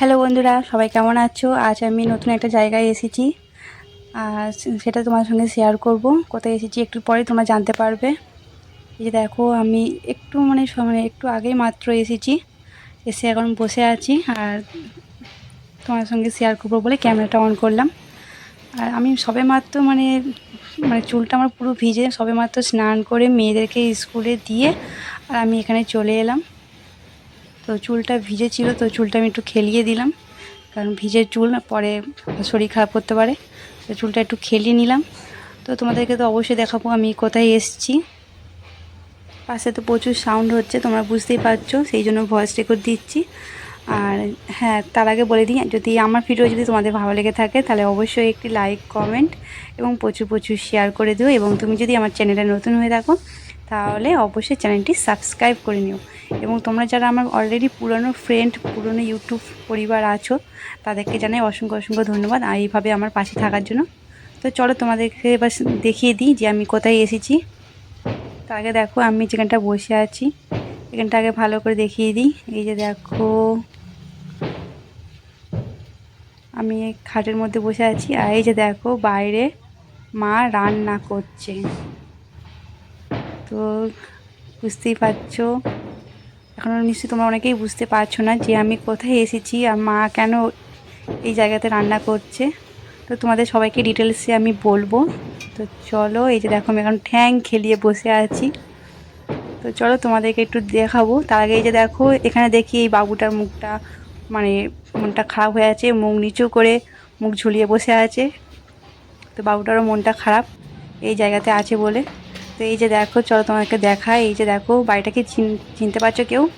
Hello বন্ধুরা, সবাই কেমন আছো? আজ আমি নতুন একটা জায়গায় এসেছি। আর সেটা তোমার সঙ্গে শেয়ার করব। কোথায় এসেছি একটু পরে তোমরা জানতে পারবে। এই যে দেখো, আমি একটু মানে মানে একটু আগেই মাত্র এসেছি। এসে এখন বসে আছি আর তোমার সঙ্গে শেয়ার করব বলে ক্যামেরাটা অন করলাম। আর আমি সবে মাত্র মানে মানে চুলটা আমার পুরো ভিজে সবে মাত্র স্নান করে মেয়েদেরকে স্কুলে দিয়ে আর আমি এখানে চলে এলাম। তো চুলটা ভিজে ছিল তো চুলটা আমি একটু খেলিয়ে দিলাম। কারণ ভিজে চুল না, পরে শরীর খারাপ করতে পারে। তো চুলটা একটু খেলিয়ে নিলাম। তো তোমাদেরকে তো অবশ্যই দেখাবো আমি কোথায় এসেছি। পাশে তো প্রচুর সাউন্ড হচ্ছে, তোমরা বুঝতেই পারছ, সেই জন্য ভয়েস রেকর্ড দিচ্ছি। আর হ্যাঁ তার আগে বলে দিই, যদি আমার ভিডিও যদি তোমাদের ভালো লেগে থাকে, তাহলে অবশ্যই একটি লাইক কমেন্ট এবং প্রচুর প্রচুর শেয়ার করে দিও। এবং তুমি যদি আমার চ্যানেলে নতুন হয়ে থাকো তাহলে অবশ্যই চ্যানেলটি সাবস্ক্রাইব করে নিও। এবং তোমরা যারা আমার অলরেডি পুরনো ফ্রেন্ড পুরনো ইউটিউব পরিবার আছো, তাদেরকে জানাই অসংখ্য অসংখ্য ধন্যবাদ। আর এইভাবে আমার পাশে থাকার জন্য। তো চলো তোমাদেরকে এবার দেখিয়ে দিই যে আমি কোথায় এসেছি। তার আগে দেখো, আমি যেখানটা বসে আছি এখানটা আগে ভালো করে দেখিয়ে দিই। এই যে দেখো, আমি খাটের মধ্যে বসে আছি। আর এই যে দেখো, বাইরে মা রান্না করছে। তো বুঝতেই পারছ। এখনও নিশ্চয়ই তোমরা অনেকেই বুঝতে পারছ না যে আমি কোথায় এসেছি আর মা কেন এই জায়গাতে রান্না করছে। তো তোমাদের সবাইকে ডিটেলসে আমি বলব। তো চলো, এই যে দেখো আমি এখন ঠ্যাং খেলিয়ে বসে আছি। তো চলো তোমাদেরকে একটু দেখাবো। তার আগে এই যে দেখো, এখানে দেখি এই বাবুটার মুখটা মানে মনটা খারাপ হয়ে আছে, মুখ নিচু করে মুখ ঝুলিয়ে বসে আছে। তো বাবুটারও মনটা খারাপ, এই জায়গাতে আছে বলে। তো এই যে দেখো, চলো তোমাকে দেখায় এই যে দেখো বাড়িটাকে চিন- চিনতে পারছ কেউ?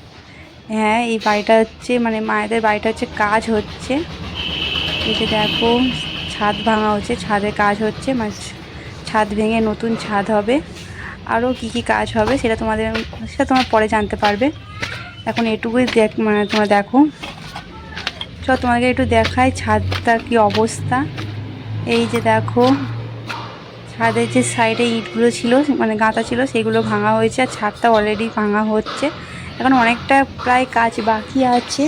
হ্যাঁ এই বাড়িটা হচ্ছে মানে মায়েদের বাড়িটা হচ্ছে, কাজ হচ্ছে। এই যে দেখো, ছাদ ভাঙা হচ্ছে, ছাদে কাজ হচ্ছে মানে ছাদ ভেঙে নতুন ছাদ হবে। আরও কি কি কাজ হবে, সেটা তোমাদের সেটা তোমরা পরে জানতে পারবে। এখন এটুকুই দেখ মানে তোমরা দেখো। চল তোমাকে একটু দেখায় ছাদটার কি অবস্থা। এই যে দেখো ছাদের যে সাইডে ইটগুলো ছিল মানে গাঁথা ছিল, সেগুলো ভাঙা হয়েছে আর ছাদটা অলরেডি ভাঙা হচ্ছে। এখন অনেকটা প্রায় কাজ বাকি আছে।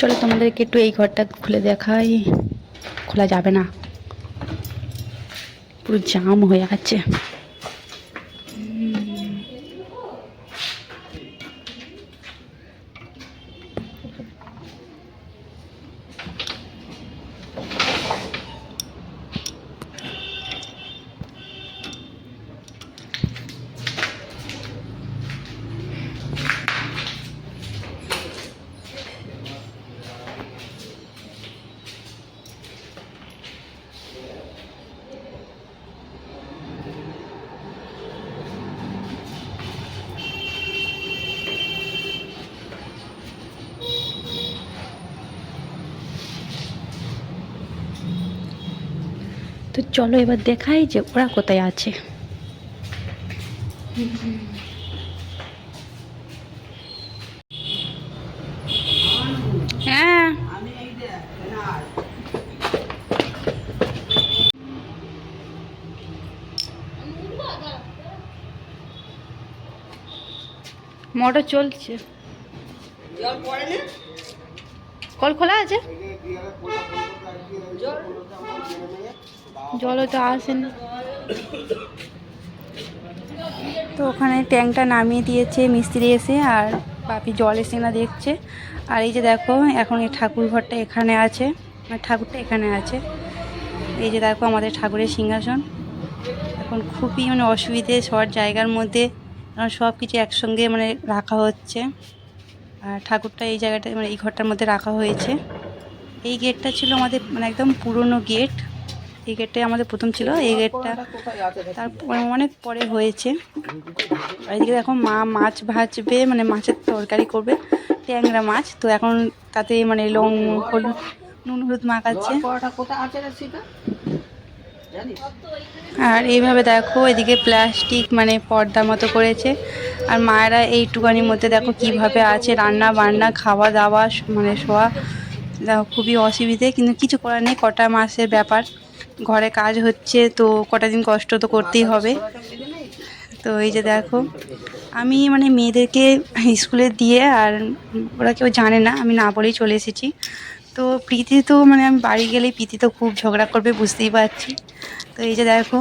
চলো তোমাদেরকে একটু এই ঘরটা খুলে দেখাই। খোলা যাবে না। পুরো জাম হয়ে আছে চলো এবার দেখাই যে ওরা কোথায় আছে। হ্যাঁ। মোটর চলছে। কল খোলা আছে? জলও তো আসে তো ওখানে ট্যাঙ্কটা নামিয়ে দিয়েছে মিস্ত্রি এসে আর বাপি জল এসে না দেখছে। আর এই যে দেখো, এখন এই ঠাকুর ঘরটা এখানে আছে। আর ঠাকুরটা এখানে আছে। এই যে দেখো আমাদের ঠাকুরের সিংহাসন। এখন খুবই মানে অসুবিধে সবার জায়গার মধ্যে। কারণ সব কিছু একসঙ্গে মানে রাখা হচ্ছে। আর ঠাকুরটা এই জায়গাটা মানে এই ঘরটার মধ্যে রাখা হয়েছে। এই গেটটা ছিল আমাদের মানে একদম পুরনো গেট। এই গেটটাই আমাদের প্রথম ছিল। এই গেটটা তারপর অনেক পরে হয়েছে। এদিকে দেখো মা মাছ ভাজবে মানে মাছের তরকারি করবে ট্যাংরা মাছ। তো এখন তাতে মানে লং হলুদ নুন হলুদ মাখাচ্ছে। আর এইভাবে দেখো এদিকে প্লাস্টিক মানে পর্দা মতো করেছে। আর মায়েরা এইটুকানির মধ্যে দেখো কীভাবে আছে রান্না বান্না খাওয়া দাওয়া মানে শোয়া। আহ, খুবই অসুবিধে কিন্তু কিছু করার নেই কটা মাসের ব্যাপার। ঘরে কাজ হচ্ছে, তো কটা দিন কষ্ট তো করতেই হবে। তো এই যে দেখো, আমি মানে মেয়েদেরকে স্কুলে দিয়ে আর ওরা কেউ জানে না, আমি না বলেই চলে এসেছি। তো প্রীতি তো মানে আমি বাড়ি গেলেই প্রীতি তো খুব ঝগড়া করবে, বুঝতেই পারছি। তো এই যে দেখো,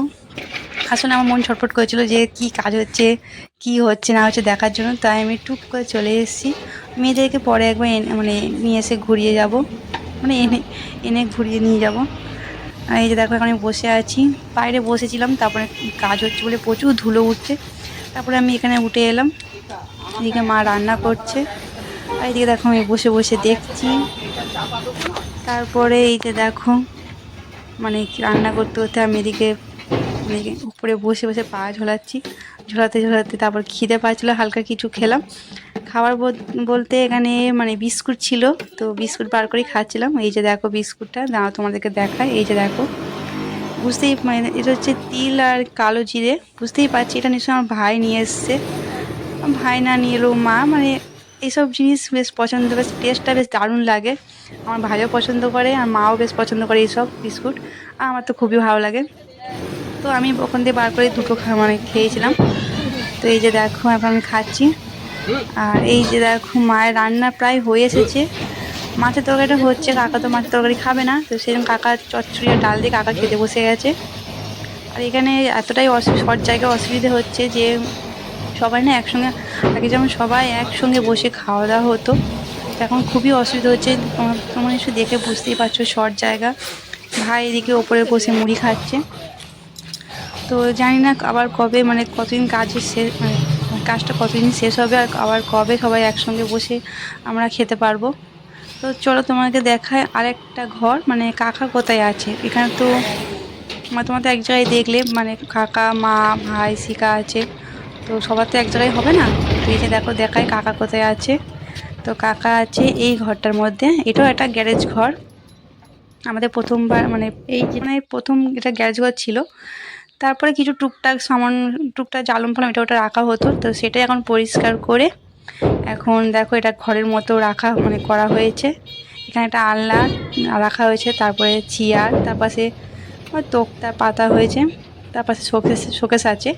আসলে আমার মন ছটফট করেছিল যে কি কাজ হচ্ছে, কি হচ্ছে, না হচ্ছে দেখার জন্য, তাই আমি টুক করে চলে এসেছি। মেয়েদেরকে পরে একবার মানে নিয়ে এসে ঘুরিয়ে যাব মানে এনে এনে ঘুরিয়ে নিয়ে যাব। এই যে দেখো, এখানে বসে আছি। বাইরে বসেছিলাম, তারপরে কাজ হচ্ছে বলে প্রচুর ধুলো উঠছে। তারপরে আমি এখানে উঠে এলাম, এদিকে মা রান্না করছে। আর এদিকে দেখো, আমি বসে বসে দেখছি। তারপরে এই যে দেখো মানে রান্না করতে করতে আমি এদিকে উপরে বসে বসে পা ঝোলাচ্ছি। ঝোলাতে ঝোলাতে তারপর খিদে পাচ্ছিলো, হালকা কিছু খেলাম। খাবার বল- বলতে এখানে মানে বিস্কুট ছিল, তো বিস্কুট বার করেই খাচ্ছিলাম। এই যে দেখো বিস্কুটটা, দাঁড়াও তোমাদেরকে দেখায় এই যে দেখো, বুঝতেই মানে এটা হচ্ছে তিল আর কালো জিরে। বুঝতেই পারছি, এটা নিশ্চয়ই আমার ভাই নিয়ে এসছে। ভাই না নিয়ে এলো মা মানে এইসব জিনিস বেশ পছন্দ, বেশ টেস্টটা বেশ দারুণ লাগে। আমার ভাইও পছন্দ করে, আর মাও বেশ পছন্দ করে এইসব বিস্কুট। আর আমার তো খুবই ভালো লাগে। তো আমি ওখান দিয়ে বার করে দুটো মানে খেয়েছিলাম। তো এই যে দেখো, এখন আমি খাচ্ছি। আর এই যে দেখো, মায়ের রান্না প্রায় হয়ে এসেছে। মাছের তরকারিটা হচ্ছে, কাকা তো মাছের তরকারি খাবে না, তো সেরকম কাকা চচ্চড়ি ডাল দিয়ে কাকা খেতে বসে গেছে। আর এখানে এতটাই শর্ট জায়গায় অসুবিধে হচ্ছে যে, সবাই না একসঙ্গে, আগে যেমন সবাই একসঙ্গে বসে খাওয়া দাওয়া হতো, এখন খুবই অসুবিধা হচ্ছে। তোমার একটু দেখে বুঝতেই পারছ শর্ট জায়গা। ভাই এদিকে ওপরে বসে মুড়ি খাচ্ছে। তো জানি না আবার কবে মানে কতদিন কাজের শেষ কাজটা কতদিন শেষ হবে আর আবার কবে সবাই একসঙ্গে বসে আমরা খেতে পারব? তো চলো তোমাকে দেখায় আরেকটা ঘর মানে কাকা কোথায় আছে? এখানে তো তোমার তো এক জায়গায় দেখলে মানে কাকা, মা, ভাই, শিকা আছে। তো সবার তো এক জায়গায় হবে না? তো এই যে দেখো দেখায় কাকা কোথায় আছে। তো কাকা আছে এই ঘরটার মধ্যে। এটাও একটা গ্যারেজ ঘর। আমাদের প্রথমবার মানে এই মানে প্রথম এটা গ্যারেজ ঘর ছিল। তারপরে কিছু টুকটাক সামান, টুকটাক জ্বালন ফালাম এটা ওটা রাখা হতো, তো সেটাই এখন পরিষ্কার করে এখন দেখো এটা ঘরের মতো রাখা মানে করা হয়েছে। এখানে একটা আলনা রাখা হয়েছে, তারপরে চেয়ার তার পাশে তোক্তা পাতা হয়েছে তার পাশে শোকেস শোকেস আছে।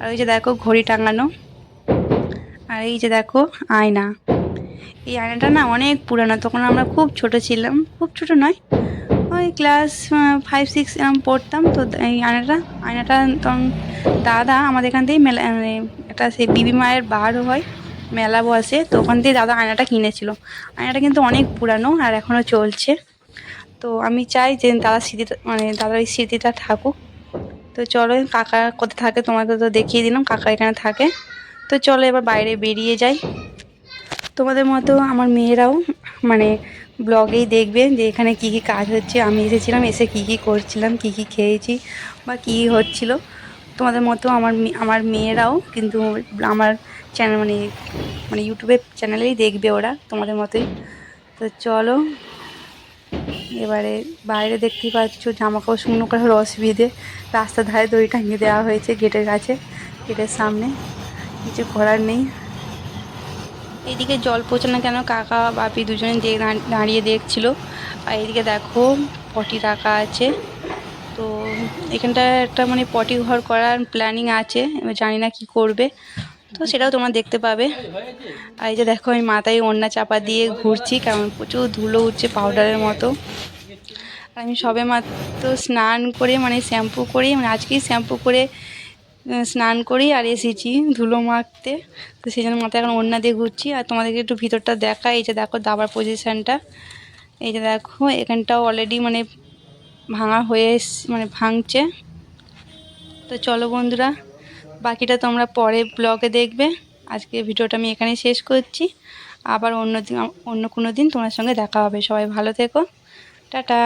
আর ওই যে দেখো ঘড়ি টাঙানো, আর এই যে দেখো আয়না। এই আয়নাটা না অনেক পুরানো, তখন আমরা খুব ছোট ছিলাম, খুব ছোট নয় ক্লাস ফাইভ সিক্স এরম পড়তাম। তো এই আয়নাটা আয়নাটা তখন দাদা আমাদের এখান থেকেই মেলা মানে একটা সেই বিবি মায়ের বার হয়, মেলা বসে, তো ওখান থেকে দাদা আয়নাটা কিনেছিল। আয়নাটা কিন্তু অনেক পুরানো আর এখনও চলছে। তো আমি চাই যে দাদার স্মৃতিটা মানে দাদার এই স্মৃতিটা থাকুক। তো চলো, কাকা কোথায় থাকে তোমাকে তো দেখিয়ে দিলাম, কাকা এখানে থাকে। তো চলো এবার বাইরে বেরিয়ে যাই। তোমাদের মতো আমার মেয়েরাও মানে ব্লগেই দেখবে যে এখানে কী কী কাজ হচ্ছে। আমি এসেছিলাম, এসে কী কী করছিলাম, কী কী খেয়েছি বা কী হচ্ছিল। তোমাদের মতো আমার আমার মেয়েরাও কিন্তু আমার চ্যানেল মানে মানে ইউটিউবের চ্যানেলেই দেখবে ওরা তোমাদের মতোই। তো চলো, এবারে বাইরে দেখতেই পাচ্ছ জামা কাপড় শুকনো করার অসুবিধে। রাস্তার ধারে দড়ি টাঙিয়ে দেওয়া হয়েছে গেটের কাছে, গেটের সামনে। কিছু করার নেই। এইদিকে জল পৌঁছে না কেন? কাকা, বাপি দুজনে দাঁড়িয়ে দেখছিল। আর এদিকে দেখো, পটি রাখা আছে। তো এখানটা একটা মানে পটি ঘর করার প্ল্যানিং আছে। জানি না কি করবে। তো সেটাও তোমরা দেখতে পাবে। আর এই যে দেখো, আমি মাথায় ওড়না চাপা দিয়ে ঘুরছি, কারণ প্রচুর ধুলো উঠছে পাউডারের মতো। আর আমি সবে মাত্র স্নান করে মানে শ্যাম্পু করে মানে আজকেই শ্যাম্পু করে স্নান করি আর এসেছি ধুলো মাখতে। তো সেই জন্য মাথায় এখন ওড়না দিয়ে ঘুরছি। আর তোমাদেরকে একটু ভিতরটা দেখা এই যে দেখো, দাবার পজিশানটা এই যে দেখো, এখানটাও অলরেডি মানে ভাঙা হয়ে মানে ভাঙছে। তো চলো বন্ধুরা, বাকিটা তোমরা পরে ব্লগে দেখবে। আজকে ভিডিওটা আমি এখানে শেষ করছি। আবার অন্য দিন, অন্য কোনো দিন তোমার সঙ্গে দেখা হবে। সবাই ভালো থেকো। টাটা।